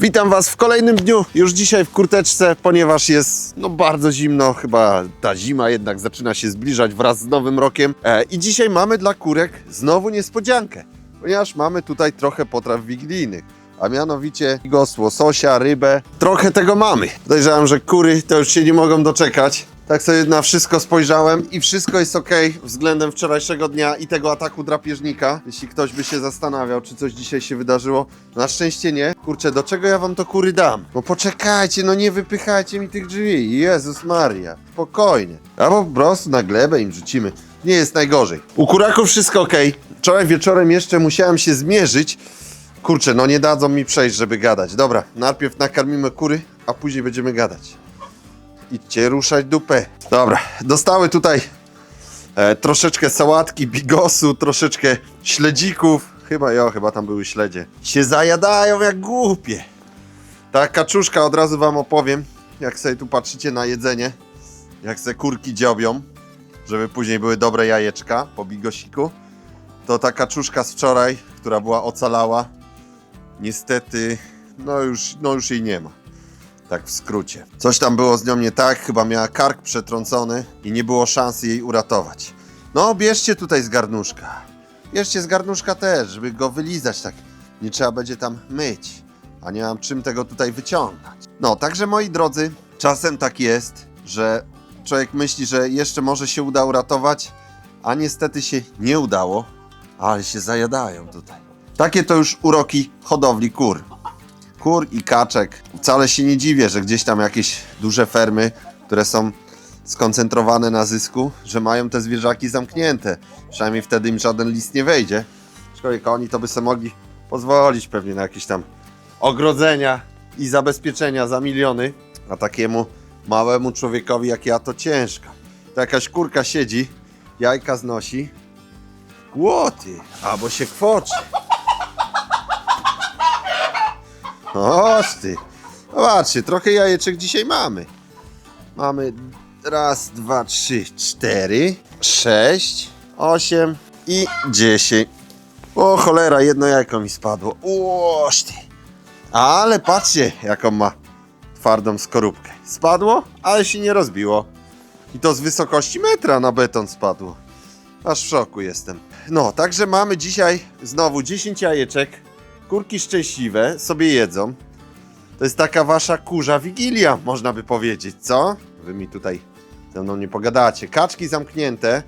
Witam Was w kolejnym dniu, już dzisiaj w kurteczce, ponieważ jest no bardzo zimno, chyba ta zima jednak zaczyna się zbliżać wraz z nowym rokiem. E, I dzisiaj mamy dla kurek znowu niespodziankę, ponieważ mamy tutaj trochę potraw wigilijnych, a mianowicie gos, łososia, rybę. Trochę tego mamy. Podejrzewam, że kury to już się nie mogą doczekać. Tak sobie na wszystko spojrzałem i wszystko jest ok względem wczorajszego dnia i tego ataku drapieżnika. Jeśli ktoś by się zastanawiał, czy coś dzisiaj się wydarzyło, na szczęście nie. Kurczę, do czego ja wam to kury dam? No poczekajcie, no nie wypychajcie mi tych drzwi. Jezus Maria, spokojnie. Albo po prostu na glebę im rzucimy. Nie jest najgorzej. U kuraków wszystko ok. Wczoraj wieczorem jeszcze musiałem się zmierzyć. Kurczę, no nie dadzą mi przejść, żeby gadać. Dobra, najpierw nakarmimy kury, a później będziemy gadać. Idźcie ruszać dupę. Dobra, dostały tutaj e, troszeczkę sałatki, bigosu, troszeczkę śledzików. Chyba jo, chyba tam były śledzie. Się zajadają jak głupie. Ta kaczuszka, od razu wam opowiem, jak sobie tu patrzycie na jedzenie, jak se kurki dziobią, żeby później były dobre jajeczka po bigosiku. To ta kaczuszka z wczoraj, która była ocalała, niestety, no już, no już jej nie ma. Tak w skrócie. Coś tam było z nią nie tak, chyba miała kark przetrącony i nie było szansy jej uratować. No, bierzcie tutaj z garnuszka. Bierzcie z garnuszka też, żeby go wylizać tak. Nie trzeba będzie tam myć, a nie mam czym tego tutaj wyciągać. No, także moi drodzy, czasem tak jest, że człowiek myśli, że jeszcze może się uda uratować, a niestety się nie udało, ale się zajadają tutaj. Takie to już uroki hodowli kur kur i kaczek. Wcale się nie dziwię, że gdzieś tam jakieś duże fermy, które są skoncentrowane na zysku, że mają te zwierzaki zamknięte. Przynajmniej wtedy im żaden list nie wejdzie. Aczkolwiek oni to by sobie mogli pozwolić pewnie na jakieś tam ogrodzenia i zabezpieczenia za miliony. A takiemu małemu człowiekowi jak ja to ciężko. To jakaś kurka siedzi, jajka znosi. Łoty, albo się kwoczy. Oż ty. Zobaczcie, trochę jajeczek dzisiaj mamy. Mamy raz, dwa, trzy, cztery, sześć, osiem i dziesięć. O cholera, jedno jajko mi spadło. Oż ty. Ale patrzcie, jaką ma twardą skorupkę. Spadło, ale się nie rozbiło. I to z wysokości metra na beton spadło. Aż w szoku jestem. No, także mamy dzisiaj znowu 10 jajeczek. Kurki szczęśliwe sobie jedzą. To jest taka wasza kurza wigilia, można by powiedzieć, co? Wy mi tutaj ze mną nie pogadacie. Kaczki zamknięte.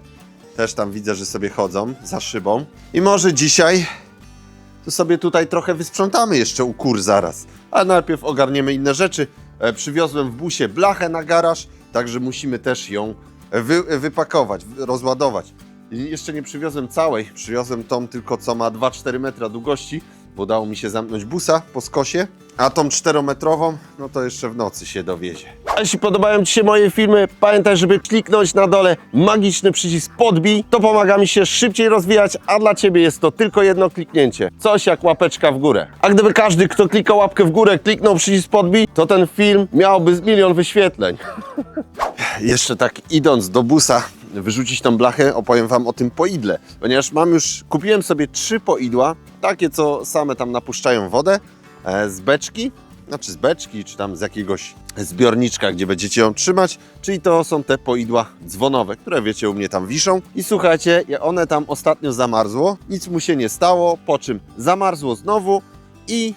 Też tam widzę, że sobie chodzą za szybą. I może dzisiaj to sobie tutaj trochę wysprzątamy jeszcze u kur zaraz. Ale najpierw ogarniemy inne rzeczy. E, przywiozłem w busie blachę na garaż, także musimy też ją wy, wypakować, rozładować. I jeszcze nie przywiozłem całej, przywiozłem tą tylko co ma 2-4 metra długości, bo udało mi się zamknąć busa po skosie, a tą 4-metrową, no to jeszcze w nocy się dowiezie. A jeśli podobają Ci się moje filmy, pamiętaj, żeby kliknąć na dole magiczny przycisk podbij, to pomaga mi się szybciej rozwijać, a dla Ciebie jest to tylko jedno kliknięcie, coś jak łapeczka w górę. A gdyby każdy, kto klika łapkę w górę, kliknął przycisk podbij, to ten film miałby milion wyświetleń. Jeszcze tak idąc do busa, wyrzucić tą blachę, opowiem Wam o tym poidle. Ponieważ mam już, kupiłem sobie trzy poidła, takie co same tam napuszczają wodę, e, z beczki, znaczy z beczki, czy tam z jakiegoś zbiorniczka, gdzie będziecie ją trzymać, czyli to są te poidła dzwonowe, które wiecie u mnie tam wiszą. I słuchajcie, one tam ostatnio zamarzło, nic mu się nie stało, po czym zamarzło znowu i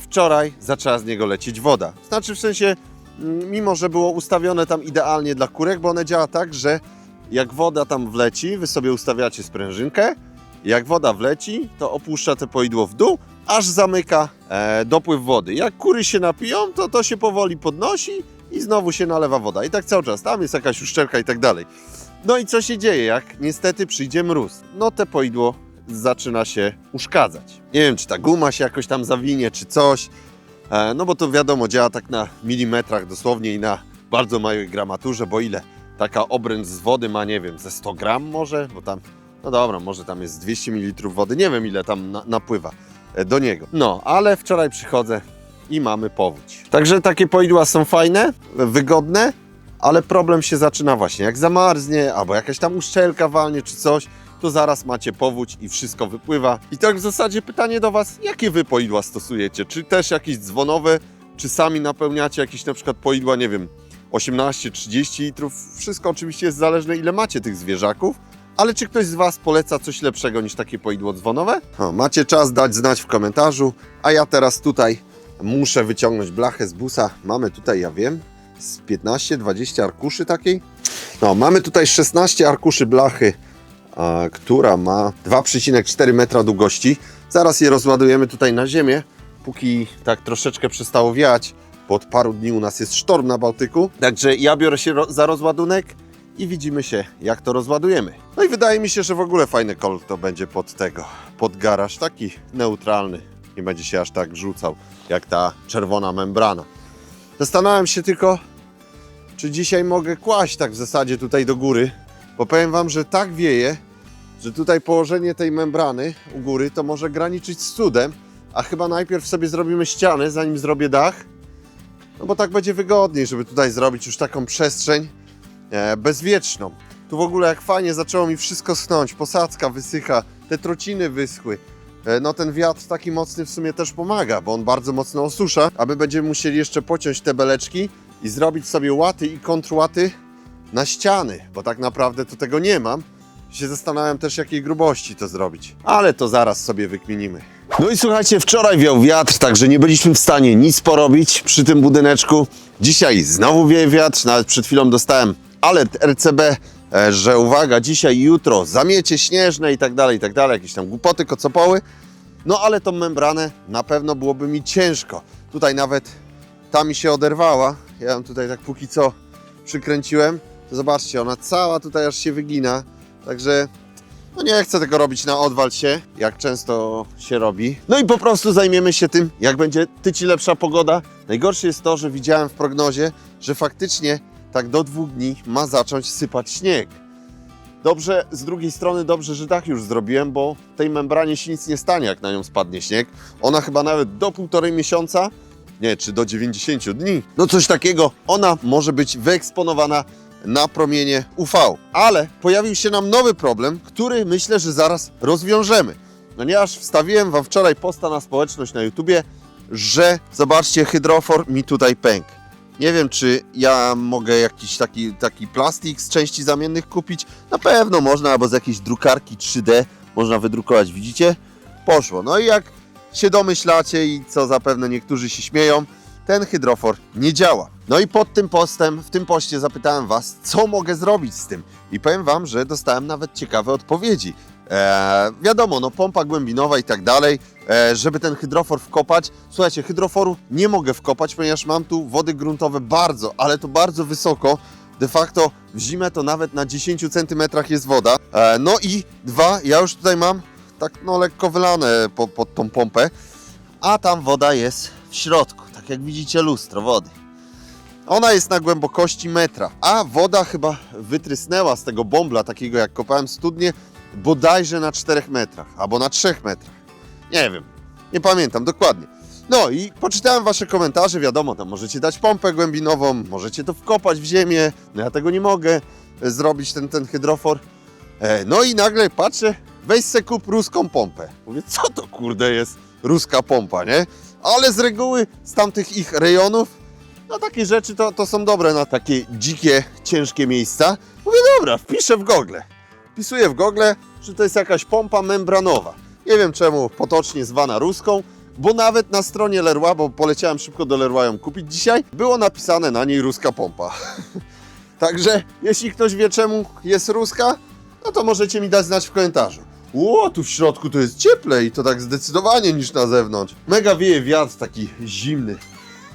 wczoraj zaczęła z niego lecieć woda. Znaczy w sensie, mimo że było ustawione tam idealnie dla kurek, bo one działa tak, że jak woda tam wleci, wy sobie ustawiacie sprężynkę, jak woda wleci, to opuszcza te poidło w dół, aż zamyka e, dopływ wody. Jak kury się napiją, to to się powoli podnosi i znowu się nalewa woda. I tak cały czas, tam jest jakaś uszczelka i tak dalej. No i co się dzieje, jak niestety przyjdzie mróz? No te poidło zaczyna się uszkadzać. Nie wiem, czy ta guma się jakoś tam zawinie, czy coś. E, no bo to wiadomo, działa tak na milimetrach dosłownie i na bardzo małej gramaturze, bo ile taka obręcz z wody ma, nie wiem, ze 100 gram może, bo tam, no dobra, może tam jest 200 ml wody, nie wiem ile tam na, napływa e, do niego. No, ale wczoraj przychodzę i mamy powódź. Także takie poidła są fajne, wygodne, ale problem się zaczyna właśnie jak zamarznie, albo jakaś tam uszczelka walnie czy coś, to zaraz macie powódź i wszystko wypływa. I tak w zasadzie pytanie do Was, jakie Wy poidła stosujecie? Czy też jakieś dzwonowe, czy sami napełniacie jakieś na przykład poidła, nie wiem, 18-30 litrów? Wszystko oczywiście jest zależne ile macie tych zwierzaków, ale czy ktoś z Was poleca coś lepszego niż takie poidło dzwonowe? O, macie czas dać znać w komentarzu, a ja teraz tutaj muszę wyciągnąć blachę z busa. Mamy tutaj, ja wiem, z 15-20 arkuszy takiej. No, mamy tutaj 16 arkuszy blachy, która ma 2,4 metra długości. Zaraz je rozładujemy tutaj na ziemię, póki tak troszeczkę przestało wiać, bo od paru dni u nas jest sztorm na Bałtyku. Także ja biorę się za rozładunek i widzimy się, jak to rozładujemy. No i wydaje mi się, że w ogóle fajny kolor to będzie pod tego, pod garaż, taki neutralny. Nie będzie się aż tak rzucał, jak ta czerwona membrana. Zastanawiam się tylko, czy dzisiaj mogę kłaść tak w zasadzie tutaj do góry, bo powiem Wam, że tak wieje, że tutaj położenie tej membrany u góry to może graniczyć z cudem, a chyba najpierw sobie zrobimy ścianę, zanim zrobię dach, no bo tak będzie wygodniej, żeby tutaj zrobić już taką przestrzeń e, bezwieczną. Tu w ogóle jak fajnie zaczęło mi wszystko schnąć, posadzka wysycha, te trociny wyschły. E, No ten wiatr taki mocny w sumie też pomaga, bo on bardzo mocno osusza, a my będziemy musieli jeszcze pociąć te beleczki i zrobić sobie łaty i kontrłaty na ściany, bo tak naprawdę to tego nie mam. Się zastanawiam też jakiej grubości to zrobić, ale to zaraz sobie wykminimy. No i słuchajcie, wczoraj wiał wiatr, także nie byliśmy w stanie nic porobić przy tym budyneczku. Dzisiaj znowu wieje wiatr, nawet przed chwilą dostałem alert RCB, e, że uwaga, dzisiaj i jutro zamiecie śnieżne i tak dalej, i tak dalej, jakieś tam głupoty, kocopoły. No ale tą membranę na pewno byłoby mi ciężko. Tutaj nawet ta mi się oderwała. Ja ją tutaj tak póki co przykręciłem. To zobaczcie, ona cała tutaj aż się wygina. Także no nie chcę tego robić na odwal się, jak często się robi. No i po prostu zajmiemy się tym, jak będzie tyci lepsza pogoda. Najgorsze jest to, że widziałem w prognozie, że faktycznie tak do dwóch dni ma zacząć sypać śnieg. Dobrze, z drugiej strony dobrze, że dach już zrobiłem, bo tej membranie się nic nie stanie, jak na nią spadnie śnieg. Ona chyba nawet do półtorej miesiąca, nie, czy do 90 dni, no coś takiego, ona może być wyeksponowana na promienie UV. Ale pojawił się nam nowy problem, który myślę, że zaraz rozwiążemy. Ponieważ wstawiłem Wam wczoraj posta na społeczność na YouTubie, że zobaczcie, hydrofor mi tutaj pękł. Nie wiem, czy ja mogę jakiś taki, taki plastik z części zamiennych kupić. Na pewno można, albo z jakiejś drukarki 3D można wydrukować. Widzicie? Poszło. No i jak się domyślacie i co zapewne niektórzy się śmieją, ten hydrofor nie działa. No i pod tym postem, w tym poście zapytałem Was, co mogę zrobić z tym. I powiem Wam, że dostałem nawet ciekawe odpowiedzi. Eee, wiadomo, no pompa głębinowa i tak dalej, e, żeby ten hydrofor wkopać. Słuchajcie, hydroforu nie mogę wkopać, ponieważ mam tu wody gruntowe bardzo, ale to bardzo wysoko. De facto w zimę to nawet na 10 cm jest woda. E, no i dwa, ja już tutaj mam tak no lekko wylane po, pod tą pompę, a tam woda jest w środku, tak jak widzicie lustro wody. Ona jest na głębokości metra, a woda chyba wytrysnęła z tego bąbla takiego jak kopałem studnie bodajże na 4 metrach albo na 3 metrach. Nie wiem, nie pamiętam dokładnie. No i poczytałem wasze komentarze, wiadomo, tam możecie dać pompę głębinową, możecie to wkopać w ziemię, no ja tego nie mogę e, zrobić, ten, ten hydrofor. E, no i nagle patrzę, weź se kup ruską pompę. Mówię, co to kurde jest ruska pompa, nie? Ale z reguły z tamtych ich rejonów, no takie rzeczy to, to są dobre na takie dzikie, ciężkie miejsca. Mówię, dobra, wpiszę w Google. Wpisuję w Google, że to jest jakaś pompa membranowa. Nie wiem czemu potocznie zwana ruską, bo nawet na stronie Leroy, bo poleciałem szybko do Leroy ją kupić dzisiaj, było napisane na niej ruska pompa. Także jeśli ktoś wie czemu jest ruska, no to możecie mi dać znać w komentarzu. Ło, tu w środku to jest cieplej to tak zdecydowanie niż na zewnątrz. Mega wieje wiatr taki zimny,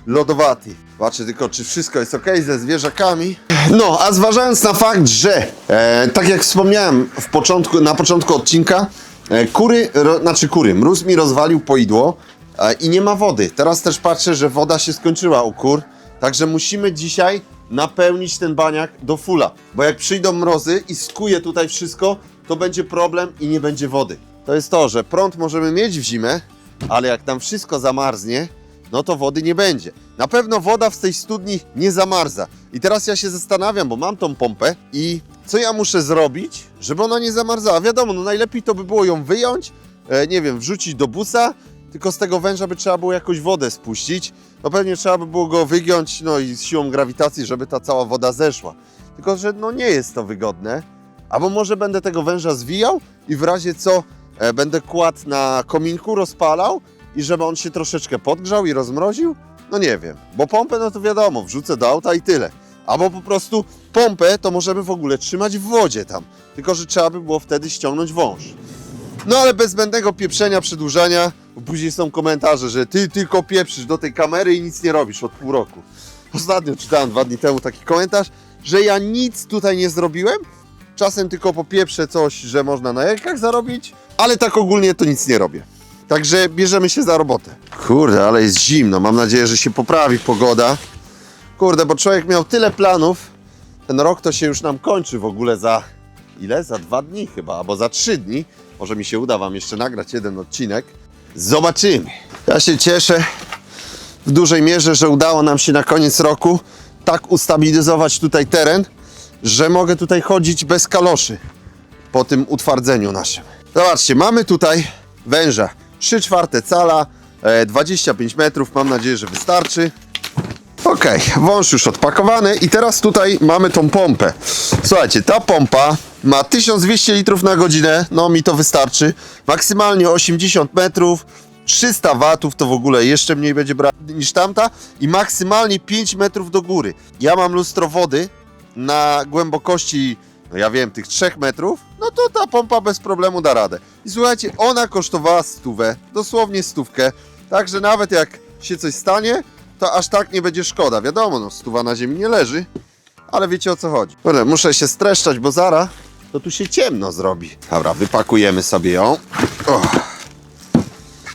lodowaty. Patrzę tylko, czy wszystko jest ok ze zwierzakami. No, a zważając na fakt, że e, tak jak wspomniałem w początku, na początku odcinka, e, kury, ro, znaczy kury, mróz mi rozwalił poidło e, i nie ma wody. Teraz też patrzę, że woda się skończyła u kur, także musimy dzisiaj napełnić ten baniak do fula, bo jak przyjdą mrozy i skuje tutaj wszystko, to będzie problem i nie będzie wody. To jest to, że prąd możemy mieć w zimę, ale jak tam wszystko zamarznie, no to wody nie będzie. Na pewno woda w tej studni nie zamarza. I teraz ja się zastanawiam, bo mam tą pompę i co ja muszę zrobić, żeby ona nie zamarzała. Wiadomo, no najlepiej to by było ją wyjąć, e, nie wiem, wrzucić do busa, tylko z tego węża by trzeba było jakoś wodę spuścić. No pewnie trzeba by było go wygiąć, no i z siłą grawitacji, żeby ta cała woda zeszła. Tylko, że no nie jest to wygodne. Albo może będę tego węża zwijał i w razie co e, będę kładł na kominku, rozpalał i żeby on się troszeczkę podgrzał i rozmroził? No nie wiem, bo pompę no to wiadomo, wrzucę do auta i tyle. Albo po prostu pompę to możemy w ogóle trzymać w wodzie tam. Tylko, że trzeba by było wtedy ściągnąć wąż. No ale bez zbędnego pieprzenia, przedłużania, później są komentarze, że ty tylko pieprzysz do tej kamery i nic nie robisz od pół roku. Ostatnio czytałem dwa dni temu taki komentarz, że ja nic tutaj nie zrobiłem, czasem tylko popieprzę coś, że można na jajkach zarobić, ale tak ogólnie to nic nie robię. Także bierzemy się za robotę. Kurde, ale jest zimno. Mam nadzieję, że się poprawi pogoda. Kurde, bo człowiek miał tyle planów. Ten rok to się już nam kończy w ogóle za ile? Za dwa dni chyba, albo za trzy dni. Może mi się uda Wam jeszcze nagrać jeden odcinek. Zobaczymy. Ja się cieszę w dużej mierze, że udało nam się na koniec roku tak ustabilizować tutaj teren, że mogę tutaj chodzić bez kaloszy po tym utwardzeniu naszym. Zobaczcie, mamy tutaj węża 3 czwarte cala, e, 25 metrów, mam nadzieję, że wystarczy. Ok, wąż już odpakowany i teraz tutaj mamy tą pompę. Słuchajcie, ta pompa ma 1200 litrów na godzinę, no mi to wystarczy. Maksymalnie 80 metrów, 300 watów to w ogóle jeszcze mniej będzie brać niż tamta i maksymalnie 5 metrów do góry. Ja mam lustro wody na głębokości, no ja wiem, tych 3 metrów, no to ta pompa bez problemu da radę. I słuchajcie, ona kosztowała stówę, dosłownie stówkę, także nawet jak się coś stanie, to aż tak nie będzie szkoda. Wiadomo, no stuwa na ziemi nie leży, ale wiecie o co chodzi. Kurde, muszę się streszczać, bo zara to tu się ciemno zrobi. Dobra, wypakujemy sobie ją. Och.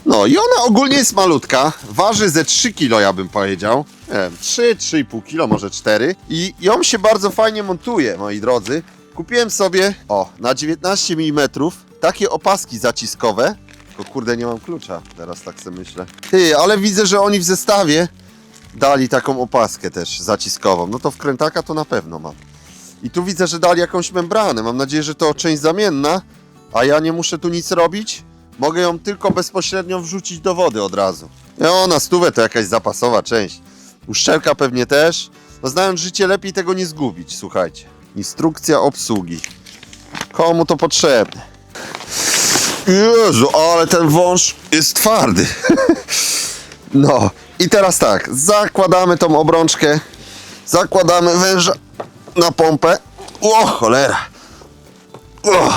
No i ona ogólnie jest malutka, waży ze 3 kg ja bym powiedział. Nie wiem, 3, 3,5 kg, może 4. I ją się bardzo fajnie montuje, moi drodzy. Kupiłem sobie, o, na 19 mm takie opaski zaciskowe. Tylko kurde, nie mam klucza, teraz tak sobie myślę. Ty, ale widzę, że oni w zestawie dali taką opaskę też zaciskową. No to wkrętaka to na pewno mam. I tu widzę, że dali jakąś membranę. Mam nadzieję, że to część zamienna, a ja nie muszę tu nic robić. Mogę ją tylko bezpośrednio wrzucić do wody od razu. No, na stówę to jakaś zapasowa część. Uszczelka pewnie też. No znając życie, lepiej tego nie zgubić, słuchajcie. Instrukcja obsługi. Komu to potrzebne? Jezu, ale ten wąż jest twardy. No, i teraz tak, zakładamy tą obrączkę, zakładamy węża na pompę. O, cholera. O,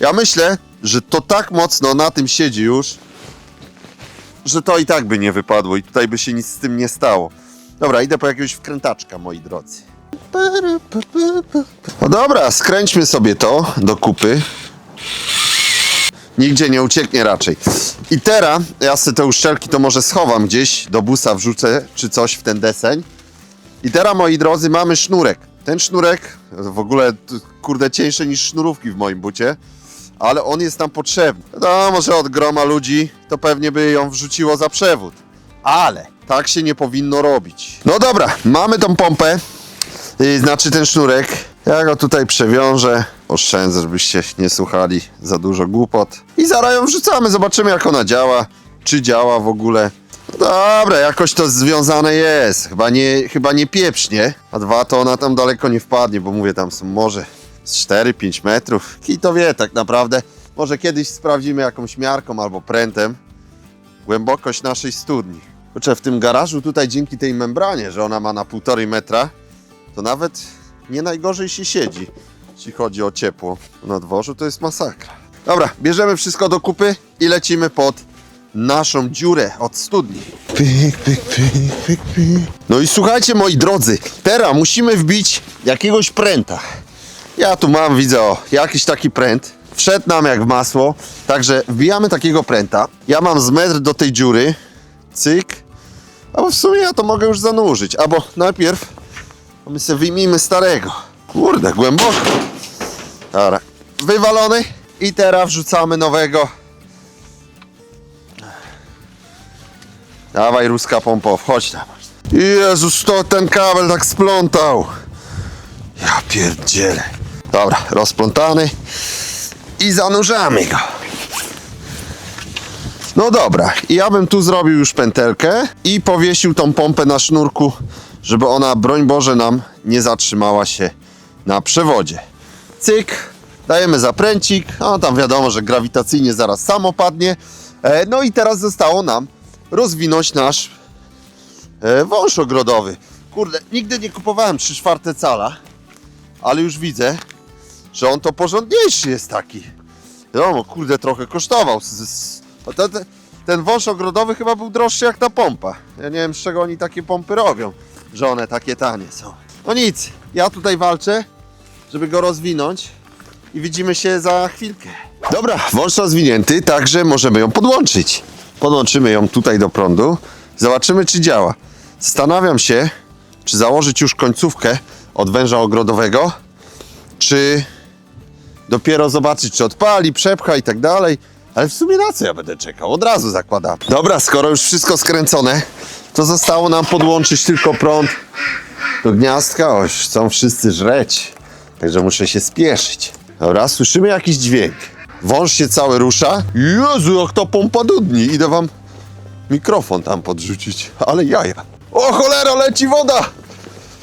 ja myślę, że to tak mocno na tym siedzi już, że to i tak by nie wypadło i tutaj by się nic z tym nie stało. Dobra, idę po jakiegoś wkrętaczka, moi drodzy. No dobra, skręćmy sobie to do kupy. Nigdzie nie ucieknie raczej. I teraz ja sobie te uszczelki to może schowam gdzieś, do busa wrzucę, czy coś w ten deseń. I teraz, moi drodzy, mamy sznurek. Ten sznurek, w ogóle, kurde, cieńszy niż sznurówki w moim bucie, ale on jest nam potrzebny. No, może od groma ludzi to pewnie by ją wrzuciło za przewód. Ale tak się nie powinno robić. No dobra, mamy tą pompę, yy, znaczy ten sznurek. Ja go tutaj przewiążę. Oszczędzę, żebyście nie słuchali za dużo głupot. I zaraz ją wrzucamy, zobaczymy jak ona działa. Czy działa w ogóle. Dobra, jakoś to związane jest. Chyba nie, chyba nie pieprznie. A dwa to ona tam daleko nie wpadnie, bo mówię, tam są może z 4-5 metrów. Kij to wie tak naprawdę. Może kiedyś sprawdzimy jakąś miarką albo prętem głębokość naszej studni. Kurczę, w tym garażu tutaj dzięki tej membranie, że ona ma na półtorej metra, to nawet nie najgorzej się siedzi, jeśli chodzi o ciepło. Na dworzu to jest masakra. Dobra, bierzemy wszystko do kupy i lecimy pod naszą dziurę od studni. Pyk, pyk, pyk, pyk, pyk. No i słuchajcie moi drodzy, teraz musimy wbić jakiegoś pręta. Ja tu mam, widzę, o, jakiś taki pręt. Wszedł nam jak w masło, także wbijamy takiego pręta. Ja mam z metr do tej dziury. Cyk. Albo w sumie ja to mogę już zanurzyć. Albo najpierw my sobie wyjmijmy starego. Kurde, głęboko. Dobra, wywalony. I teraz wrzucamy nowego. Dawaj, ruska pompo, wchodź tam. Jezus, to ten kabel tak splątał. Ja pierdzielę. Dobra, rozplątany i zanurzamy go. No dobra, ja bym tu zrobił już pętelkę i powiesił tą pompę na sznurku, żeby ona, broń Boże, nam nie zatrzymała się na przewodzie. Cyk, dajemy zapręcik, a tam wiadomo, że grawitacyjnie zaraz samo padnie. E, no i teraz zostało nam rozwinąć nasz e, wąż ogrodowy. Kurde, nigdy nie kupowałem 3 czwarte cala, ale już widzę, że on to porządniejszy jest taki. No, kurde, trochę kosztował. Z, z, o te, te, ten wąż ogrodowy chyba był droższy jak ta pompa. Ja nie wiem, z czego oni takie pompy robią, że one takie tanie są. No nic, ja tutaj walczę, żeby go rozwinąć i widzimy się za chwilkę. Dobra, wąż rozwinięty, także możemy ją podłączyć. Podłączymy ją tutaj do prądu, zobaczymy czy działa. Zastanawiam się, czy założyć już końcówkę od węża ogrodowego, czy dopiero zobaczyć, czy odpali, przepcha i tak dalej. Ale w sumie na co ja będę czekał? Od razu zakładam. Dobra, skoro już wszystko skręcone, to zostało nam podłączyć tylko prąd do gniazdka. O, już chcą wszyscy żreć, także muszę się spieszyć. Dobra, słyszymy jakiś dźwięk. Wąż się cały rusza. Jezu, jak ta pompa dudni. Idę wam mikrofon tam podrzucić, ale jaja. O cholera, leci woda!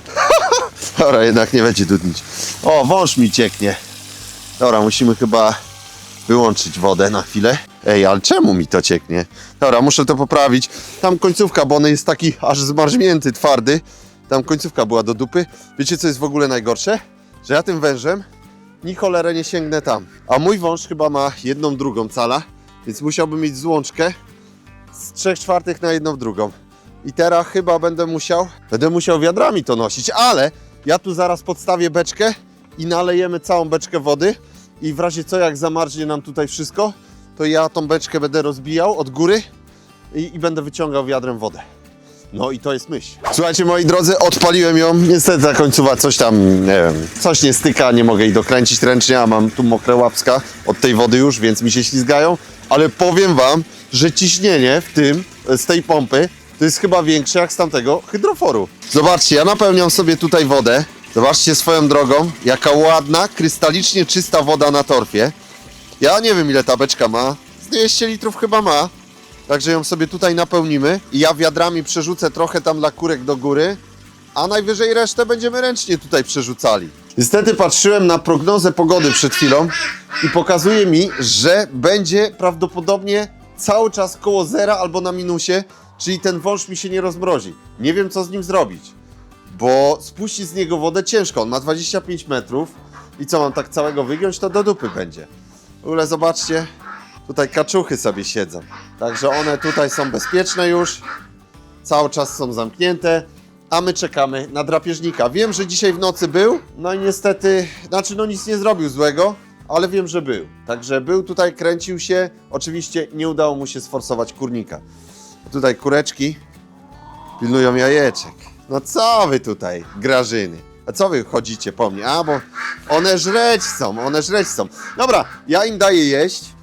Dobra, jednak nie będzie dudnić. O, wąż mi cieknie. Dobra, musimy chyba wyłączyć wodę na chwilę. Ej, ale czemu mi to cieknie? Dobra, muszę to poprawić. Tam końcówka, bo on jest taki aż zmarznięty, twardy. Tam końcówka była do dupy. Wiecie, co jest w ogóle najgorsze? Że ja tym wężem ni cholerę nie sięgnę tam. A mój wąż chyba ma jedną drugą cala, więc musiałbym mieć złączkę z 3 czwartych na jedną drugą. I teraz chyba będę musiał, będę musiał wiadrami to nosić, ale ja tu zaraz podstawię beczkę i nalejemy całą beczkę wody i w razie co, jak zamarznie nam tutaj wszystko, to ja tą beczkę będę rozbijał od góry i, i będę wyciągał wiadrem wodę. No i to jest myśl. Słuchajcie, moi drodzy, odpaliłem ją. Niestety ta końcowa coś tam, nie wiem, coś nie styka, nie mogę jej dokręcić ręcznie, a mam tu mokre łapska od tej wody już, więc mi się ślizgają. Ale powiem wam, że ciśnienie w tym, z tej pompy, to jest chyba większe jak z tamtego hydroforu. Zobaczcie, ja napełniam sobie tutaj wodę. Zobaczcie swoją drogą, jaka ładna, krystalicznie czysta woda na torfie. Ja nie wiem ile ta beczka ma, z 200 litrów chyba ma. Także ją sobie tutaj napełnimy i ja wiadrami przerzucę trochę tam dla kurek do góry, a najwyżej resztę będziemy ręcznie tutaj przerzucali. Niestety patrzyłem na prognozę pogody przed chwilą i pokazuje mi, że będzie prawdopodobnie cały czas koło zera albo na minusie, czyli ten wąż mi się nie rozmrozi. Nie wiem co z nim zrobić, bo spuścić z niego wodę ciężko, on ma 25 metrów i co mam tak całego wygiąć, to do dupy będzie. W ogóle zobaczcie, Tutaj kaczuchy sobie siedzą. Także one tutaj są bezpieczne już. Cały czas są zamknięte. A my czekamy na drapieżnika. Wiem, że dzisiaj w nocy był. No i niestety, znaczy no nic nie zrobił złego, ale wiem, że był. Także był tutaj, kręcił się. Oczywiście nie udało mu się sforsować kurnika. Tutaj kureczki pilnują jajeczek. No co wy tutaj, grażyny? A co wy chodzicie po mnie? A, bo one żreć są, one żreć są. Dobra, ja im daję jeść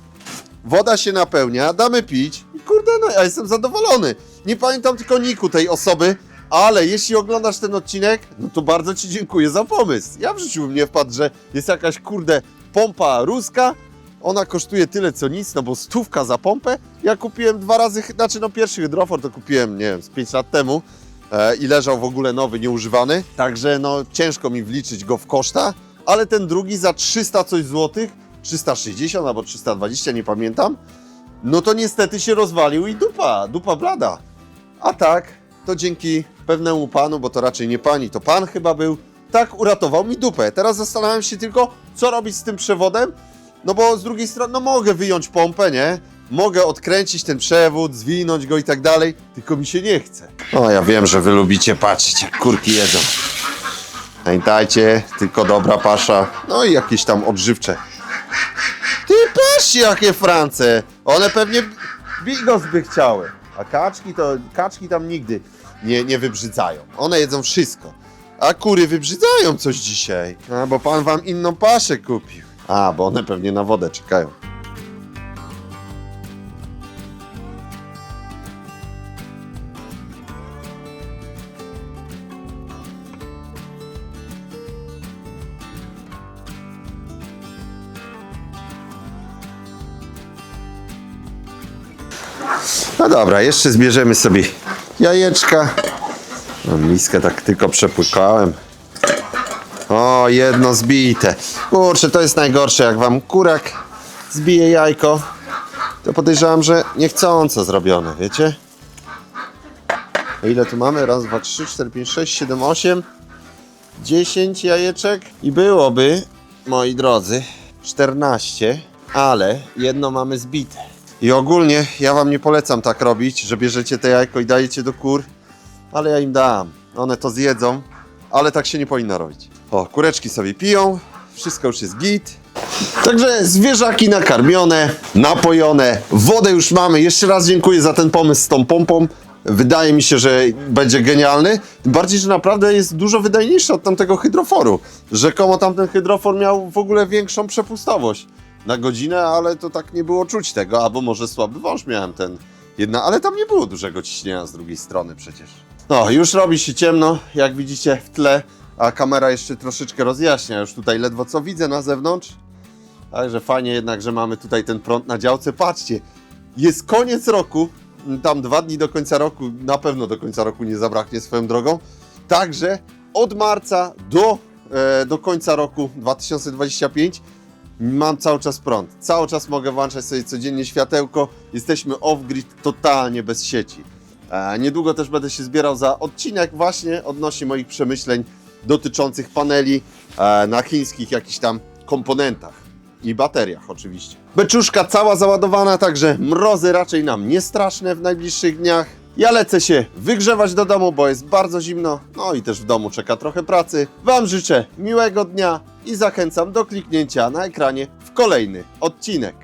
woda się napełnia, damy pić i kurde, no ja jestem zadowolony. Nie pamiętam tylko niku tej osoby, ale jeśli oglądasz ten odcinek, no to bardzo Ci dziękuję za pomysł. Ja w życiu bym nie wpadł, że jest jakaś kurde pompa ruska, ona kosztuje tyle co nic, no bo stówka za pompę. Ja kupiłem dwa razy, znaczy no pierwszy hydrofor to kupiłem, nie wiem, z 5 lat temu i leżał w ogóle nowy, nieużywany, także no ciężko mi wliczyć go w koszta, ale ten drugi za 300 coś złotych 360 albo 320, nie pamiętam, no to niestety się rozwalił i dupa, dupa blada. A tak, to dzięki pewnemu panu, bo to raczej nie pani, to pan chyba był, tak uratował mi dupę. Teraz zastanawiam się tylko, co robić z tym przewodem, no bo z drugiej strony, no mogę wyjąć pompę, nie? Mogę odkręcić ten przewód, zwinąć go i tak dalej, tylko mi się nie chce. O, ja wiem, że wy lubicie patrzeć, jak kurki jedzą. Pamiętajcie, tylko dobra pasza, no i jakieś tam odżywcze ty patrz jakie France! One pewnie bigos by chciały. A kaczki to, kaczki tam nigdy nie, nie wybrzydzają. One jedzą wszystko. A kury wybrzydzają coś dzisiaj. A, bo pan wam inną paszę kupił. A, bo one pewnie na wodę czekają. No dobra, jeszcze zbierzemy sobie jajeczka. No, miskę tak tylko przepłykałem. O, jedno zbite. Kurczę, to jest najgorsze, jak wam kurek zbije jajko, to podejrzewam, że niechcąco zrobione, wiecie? Ile tu mamy? Raz, dwa, trzy, cztery, pięć, sześć, siedem, osiem, dziesięć jajeczek i byłoby, moi drodzy, 14, ale jedno mamy zbite. I ogólnie ja wam nie polecam tak robić, że bierzecie te jajko i dajecie do kur, ale ja im dam. One to zjedzą, ale tak się nie powinno robić. O, kureczki sobie piją, wszystko już jest git. Także zwierzaki nakarmione, napojone, wodę już mamy. Jeszcze raz dziękuję za ten pomysł z tą pompą. Wydaje mi się, że będzie genialny. Tym bardziej, że naprawdę jest dużo wydajniejszy od tamtego hydroforu. Rzekomo tamten hydrofor miał w ogóle większą przepustowość na godzinę, ale to tak nie było czuć tego. Albo może słaby wąż miałem ten jedna, ale tam nie było dużego ciśnienia z drugiej strony przecież. No, już robi się ciemno, jak widzicie w tle, a kamera jeszcze troszeczkę rozjaśnia. Już tutaj ledwo co widzę na zewnątrz. Także fajnie jednak, że mamy tutaj ten prąd na działce. Patrzcie, jest koniec roku, tam dwa dni do końca roku, na pewno do końca roku nie zabraknie swoją drogą. Także od marca do, e, do końca roku 2025 mam cały czas prąd. Cały czas mogę włączać sobie codziennie światełko. Jesteśmy off-grid totalnie bez sieci. E, niedługo też będę się zbierał za odcinek właśnie odnośnie moich przemyśleń dotyczących paneli e, na chińskich jakichś tam komponentach i bateriach oczywiście. Beczuszka cała załadowana, także mrozy raczej nam nie straszne w najbliższych dniach. Ja lecę się wygrzewać do domu, bo jest bardzo zimno, no i też w domu czeka trochę pracy. Wam życzę miłego dnia i zachęcam do kliknięcia na ekranie w kolejny odcinek.